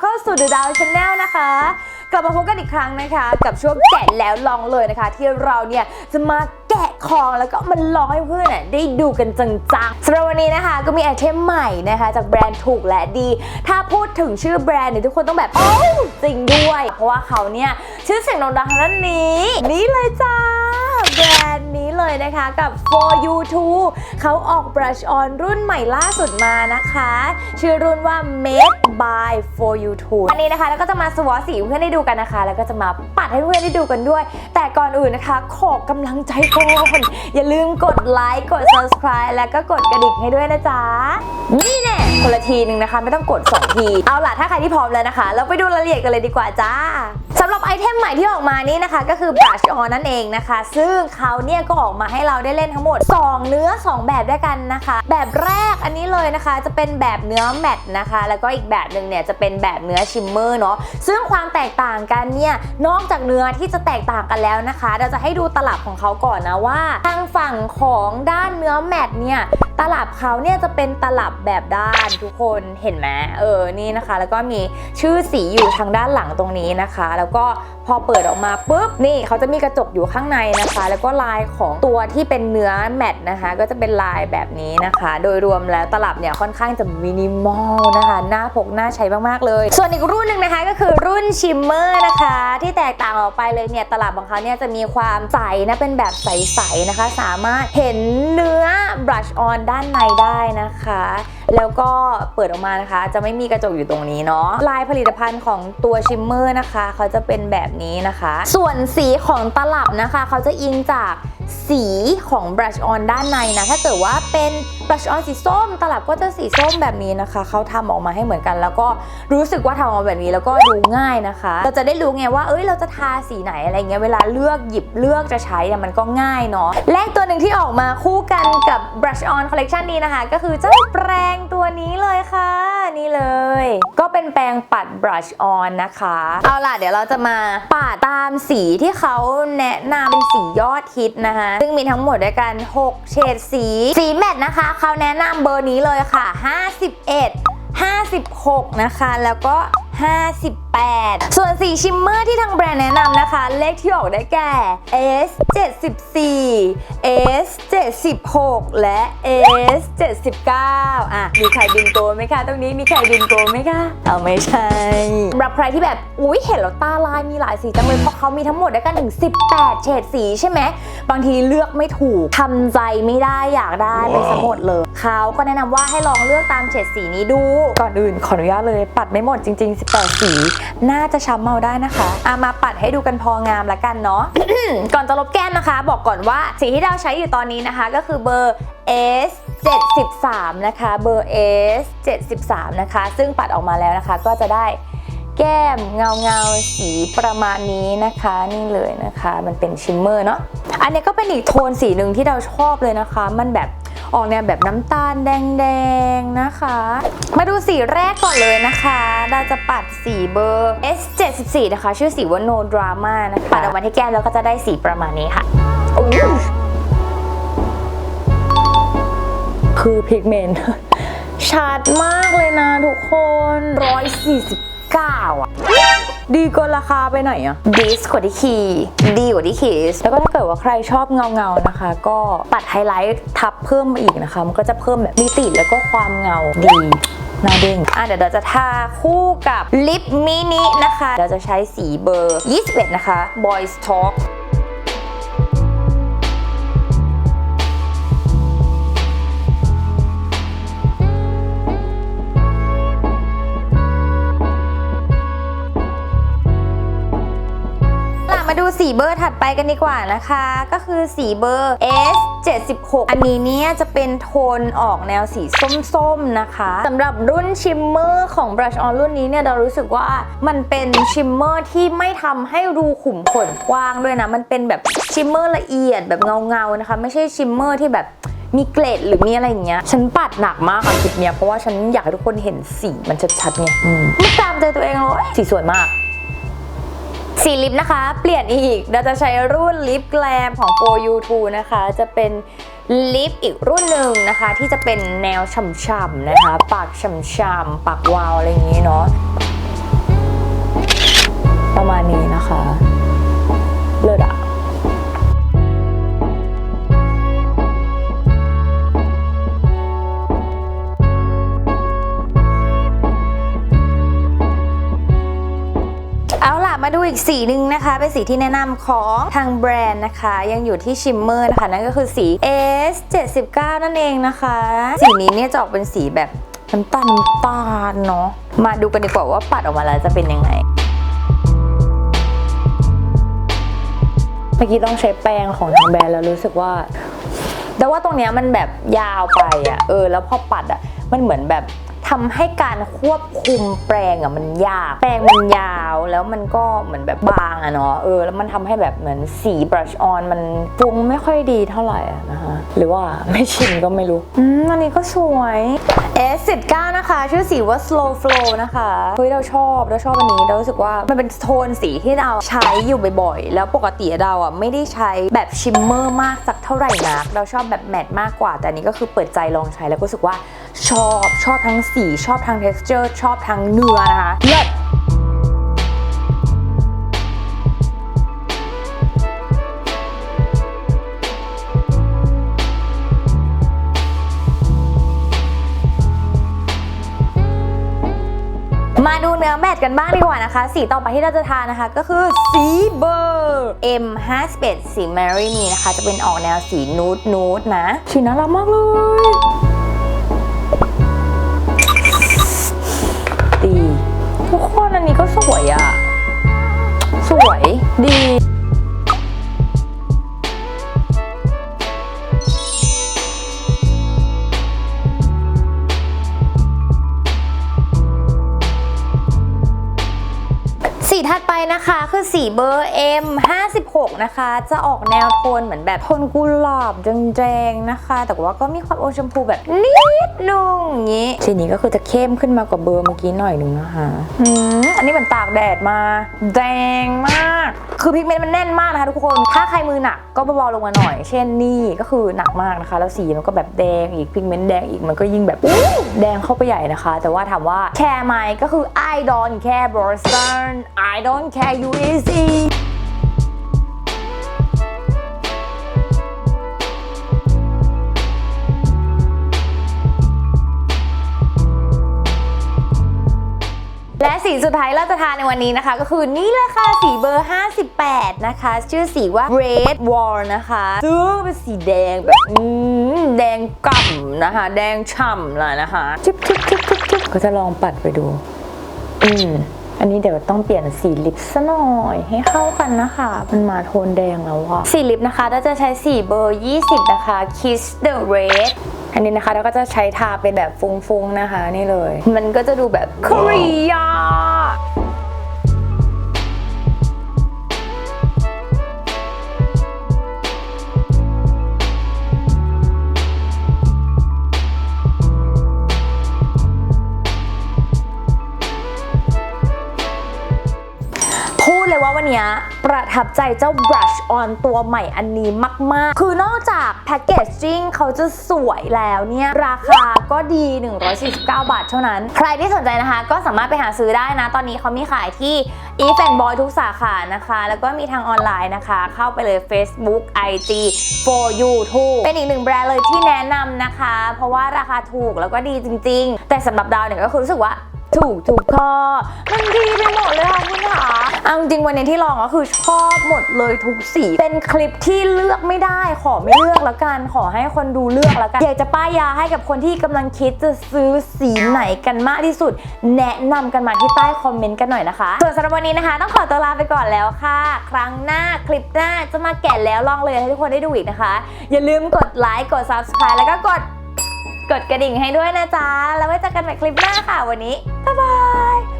เข้าสู่ The Dow Channel นะคะ กลับมาพบกันอีกครั้งนะคะ กับช่วงแกะแล้วลองเลยนะคะ ที่เราเนี่ยจะมาแกะของแล้วก็มันลองให้เพื่อนน่ได้ดูกันจังๆสำหรับวันนี้นะคะ ก็มีไอเทมใหม่นะคะ จากแบรนด์ถูกและดี ถ้าพูดถึงชื่อแบรนด์เนี่ยทุกคนต้องแบบโอ้จริงด้วย เพราะว่าเขาเนี่ยชื่อเสียงโด่งดังทางด้านนี้ นี่เลยจ้า แบรนด์นี้เลยนะคะกับ For You Too เขาออก brush on รุ่นใหม่ล่าสุดมานะคะ ชื่อรุ่นว่า Made by For You Too อันนี้นะคะแล้วก็จะมาสวอสีเพื่อนให้ดูกันนะคะ แล้วก็จะมาปัดให้เพื่อนได้ดูกันด้วย แต่ก่อนอื่นนะคะ ขอกำลังใจก่อนอย่าลืมกดไลค์กด subscribe แล้วก็กดกระดิ่งให้ด้วยนะจ๊ะ นี่แน่คนละทีนึงนะคะ ไม่ต้องกด 2 ที เอาล่ะถ้าใครที่พร้อมแล้วนะคะ เราไปดูรายละเอียดกันเลยดีกว่าจ้า สำหรับไอเทมใหม่ที่ออกมานี่นะคะ ก็คือ brush on นั่นเองนะคะ ซึ่งเขาเนี่ยก็ออกมาให้เราได้เล่นทั้งหมด 2 เนื้อ 2 แบบด้วยกันนะคะ แบบแรกอันนี้เลยนะคะ จะเป็นแบบเนื้อแมตต์นะคะ แล้วก็อีกแบบหนึ่งเนี่ยจะเป็นแบบเนื้อชิมเมอร์เนาะซึ่งความแตกต่างกันเนี่ยนอกจากเนื้อที่จะแตกต่างกันแล้วนะคะ เราจะให้ดูตลับของเขาก่อนนะว่าทางฝั่งของด้านเนื้อแมตต์เนี่ย ตลับเขาเนี่ยจะเป็นตลับแบบด้านทุกคนเห็นไหมเออนี่นะคะ แล้วก็มีชื่อสีอยู่ทางด้านหลังตรงนี้นะคะ แล้วก็พอเปิดออกมาปุ๊บนี่เขาจะมีกระจกอยู่ข้างในนะคะ แล้วก็ลายของตัวที่เป็นเนื้อแมตต์นะคะ ก็จะเป็นลายแบบนี้นะคะ โดยรวมแล้วตลับเนี่ยค่อนข้างจะมินิมอลนะคะหน้าพกหน้าใช้มากๆเลย ส่วนอีกรุ่นหนึ่งนะคะก็คือรุ่นชิมเมอร์นะคะ ที่แตกต่างออกไปเลยเนี่ยตลับของเขาเนี่ยจะมีความใสนะเป็นแบบใสๆนะคะ สามารถเห็นเนื้อบรัชออนด้านในได้นะคะ แล้วก็เปิดออกมานะคะ จะไม่มีกระจกอยู่ตรงนี้เนาะลายผลิตภัณฑ์ของตัวชิมเมอร์นะคะ เขาจะเป็นแบบนี้นะคะ ส่วนสีของตลับนะคะ เขาจะอิงจาก สีของ brush on ด้านในนะ ถ้าเกิดว่าเป็น brush on สีส้ม ตลับก็จะสีส้มแบบนี้นะคะ เขาทำออกมาให้เหมือนกัน แล้วก็รู้สึกว่าทำออกมาแบบนี้แล้วก็ดูง่ายนะคะ เราจะได้รู้ไงว่า เอ้ย เราจะทาสีไหนอะไรเงี้ย เวลาเลือกหยิบเลือกจะใช้เนี่ยมันก็ง่ายเนาะและอีกตัวหนึ่งที่ออกมาคู่กันกับ brush on collection นี้นะคะ ก็คือเจ้าแปรงตัวนี้เลยค่ะ นี่เลย ก็เป็นแปรงปัด brush on นะคะ เอาล่ะ เดี๋ยวเราจะมาปั ตามสีที่เขาแนะนำเป็นสียอดฮิตนะคะซึ่งมีทั้งหมดด้วยกัน 6 เฉดสี สีแมทนะคะเขาแนะนำเบอร์นี้เลยค่ะ 51 56 นะคะ แล้วก็ 58 ส่วนสีชิมเมอร์ที่ทางแบรนด์แนะนำนะคะ เลขที่ออกได้แก่ S 74 S 76และ S 79อะ มีใครบินโกไหมคะ ตรงนี้มีใครบินโกไหมคะ เอาไม่ใช่สำหรับใครที่แบบ อุ๊ยเห็นแล้วตาลายมีหลายสีจังเลยเพราะเขามีทั้งหมดด้วยกันถึง 18 เฉดสีใช่ไหม บางทีเลือกไม่ถูกทำใจไม่ได้อยากได้ไปสหมดเลยเขาก็แนะนำว่าให้ลองเลือกตามเฉดสีนี้ดู ก่อนอื่นขออนุญาตเลยปัดไม่หมดจริง ๆ18สีน่าจะช้ำเมาได้นะคะอามาปัดให้ดูกันพองามละกันเนาะ ก่อนจะลบแก้มนะคะ บอกก่อนว่าสีที่เราใช้อยู่ตอนนี้นะคะ ก็คือเบอร์ S 73 นะคะ เบอร์ S 73 นะคะ ซึ่งปัดออกมาแล้วนะคะ ก็จะได้แก้มเงาเงาๆสีประมาณนี้นะคะ นี่เลยนะคะ มันเป็นชิมเมอร์เนาะอันนี้ก็เป็นอีกโทนสีหนึ่งที่เราชอบเลยนะคะ มันแบบ ออกแนวแบบน้ำตาลแดงๆนะคะ มาดูสีแรกก่อนเลยนะคะเราจะปัดสีเบอร์ S 74 นะคะ ชื่อสีว่า No Drama นะคะปัดออกมาที่แก้มแล้วก็จะได้สีประมาณนี้ค่ะอู้คือพิกเมนต์ชัดมากเลยนะทุกคน 149 อะ ดีเกินราคาไปไหนอะดีสกว่าที่คีดีกว่าที่คีสแล้วก็ถ้าเกิดว่าใครชอบเงาเงาๆนะคะ ก็ปัดไฮไลท์ทับเพิ่มมาอีกนะคะ มันก็จะเพิ่มแบบมิติแล้วก็ความเงาดีหน้าเด้งอะเดี๋ยวเราจะทาคู่กับลิปมินินะคะ เราจะใช้สีเบอร์ 21 นะคะ Boys Talk สีเบอร์ถัดไปกันดีกว่านะคะ ก็คือสีเบอร์ S 76 อันนี้เนี่ยจะเป็นโทนออกแนวสีส้มๆนะคะสำหรับรุ่นชิมเมอร์ของ Brush On รุ่นนี้เนี่ยเรารู้สึกว่ามันเป็นชิมเมอร์ที่ไม่ทำให้รูขุมขนกว้างด้วยนะ มันเป็นแบบชิมเมอร์ละเอียดแบบเงาๆนะคะ ไม่ใช่ชิมเมอร์ที่แบบมีเกล็ดหรือมีอะไรอย่างเงี้ย ฉันปัดหนักมากค่ะคลิปเนี้ยเพราะว่าฉันอยากให้ทุกคนเห็นสีมันชัดๆไงมไม่ตามใจตัวเองเลยสีสวยมาก สีลิปนะคะ เปลี่ยนอีกเราจะใช้รุ่นลิปแกลมของ For You 2นะคะ จะเป็นลิปอีกรุ่นหนึ่งนะคะ ที่จะเป็นแนวฉ่ำๆนะคะ ปากฉ่ำๆปากวาวอะไรอย่างนี้เนาะประมาณนี้นะคะ กสีหนึ่งนะคะ เป็นสีที่แนะนำของทางแบรนด์นะคะ ยังอยู่ที่ชิมเมอร์นะคะ นั่นก็คือสี S 79นั่นเองนะคะ สีนี้เนี่ยจะออกเป็นสีแบบน้ำตาลน้ำตาลเนาะ มาดูกันดีกว่าว่าปัดออกมาแล้วจะเป็นยังไงเมื่อกี้ต้องใช้แปรงของทางแบรนด์แล้วรู้สึกว่า แต่ว่าตรงเนี้ยมันแบบยาวไปอะ เออ แล้วพอปัดอะ มันเหมือนแบบ ทำให้การควบคุมแปรงอะมันยาก แปรงมันยาวแล้วมันก็เหมือนแบบบางอะเนาะเออแล้วมันทำให้แบบเหมือนสีบรัชออนมันฟุ้งไม่ค่อยดีเท่าไหร่อะนะคะหรือว่าไม่ชินก็ไม่รู้อืมอันนี้ก็สวย S19 นะคะ ชื่อสีว่า slow flow นะคะเฮ้ยเราชอบเราชอบอันนี้เรารู้สึกว่ามันเป็นโทนสีที่เราใช้อยู่บ่อยๆ แล้วปกติเราอะไม่ได้ใช้แบบชิมเมอร์มากสักเท่าไหร่นักเราชอบแบบแมตต์มากกว่า แต่อันนี้ก็คือเปิดใจลองใช้แล้วก็รู้สึกว่า ชอบชอบทั้งสี ชอบทั้ง texture ชอบทั้งเนื้อนะคะเลิศมาดูเนื้อแมทกันบ้างดีกว่านะคะ สีต่อไปที่เราจะทานนะคะ ก็คือสีเบอร์ M51 สี Mary Me นะคะ จะเป็นออกแนวสีนูดนูดนะสีน่ารักมากเลย คนอันนี้ก็สวยอะสวยดี นะคะคือสีเบอร์ M 56 นะคะ จะออกแนวโทนเหมือนแบบโทนกุหลาบแดงๆนะคะ แต่ว่าก็มีความอมชมพูแบบนิดนึงอย่างนี้สีนี้ก็คือจะเข้มขึ้นมากว่าเบอร์เมื่อกี้หน่อยนึงนะคะอืมอันนี้เหมือนตากแดดมา แดงมาก คือพิกเมนต์มันแน่นมากนะคะทุกคนถ้าใครมือหนักก็เบาๆลงมาหน่อย เช่นนี่ก็คือหนักมากนะคะ แล้วสีมันก็แบบแดงอีกพิกเมนต์แดงอีกมันก็ยิ่งแบบอู้แดงเข้าไปใหญ่นะคะ แต่ว่าถามว่าแคร์ไหมก็คือ I don't care Boston I don't care you easy และสีสุดท้ายเราจะทานในวันนี้นะคะ ก็คือนี่เลยค่ะสีเบอร์ 58 นะคะ ชื่อสีว่า Red War นะคะซึ่งเป็นสีแดงแบบแดงก่ำนะคะ แดงฉ่ำเลยนะคะจิ๊บจิ๊บจิ๊บจิ๊บก็จะลองปัดไปดู อืม นนี้เดี๋ยวต้องเปลี่ยนสีลิปซะหน่อยให้เข้ากันนะคะ มันมาโทนแดงแล้วอะสีลิปนะคะเราจะใช้สีเบอร์ 20 นะคะ Kiss the Red อันนี้นะคะเราก็จะใช้ทาเป็นแบบฟุ้งๆนะคะนี่เลย มันก็จะดูแบบคอรียาพูด เลยว่าวันนี้ประทับใจเจ้า brush on ตัวใหม่อันนี้มาก ๆ คือนอกจากแพ c เกจจิ้งเขาจะสวยแล้วเนี่ย ราคาก็ดี 149 บาทเท่านั้น ใครที่สนใจนะคะ ก็สามารถไปหาซื้อได้นะ ตอนนี้เขามีขายที่ e f a n Boy ทุกสาขานะคะ แล้วก็มีทางออนไลน์นะคะ เข้าไปเลย Facebook IG for YouTube เป็นอีกหนึ่งแบรนด์เลยที่แนะนำนะคะ เพราะว่าราคาถูกแล้วก็ดีจริง ๆ แต่สำหรับดาวเนี่ยก็คือรู้สึกว่า ถูกถูกข้อมันดีไปหมดเลยค่ะคุณขาเอาจริงวันนี้ที่ลองก็คือชอบหมดเลยทุกสีเป็นคลิปที่เลือกไม่ได้ ขอไม่เลือกแล้วกัน ขอให้คนดูเลือกแล้วกัน อยากจะป้ายยาให้กับคนที่กำลังคิดจะซื้อสีไหนกันมากที่สุด แนะนำกันมาที่ใต้คอมเมนต์กันหน่อยนะคะ ส่วนสำหรับวันนี้นะคะ ต้องขอตัวลาไปก่อนแล้วค่ะ ครั้งหน้าคลิปหน้าจะมาแกะแล้วลองเลยให้ทุกคนได้ดูอีกนะคะ อย่าลืมกดไลค์กด subscribe แล้วก็กด กดกระดิ่งให้ด้วยนะจ๊ะ แล้วไว้เจอกันใหม่คลิปหน้าค่ะวันนี้ บ๊ายบาย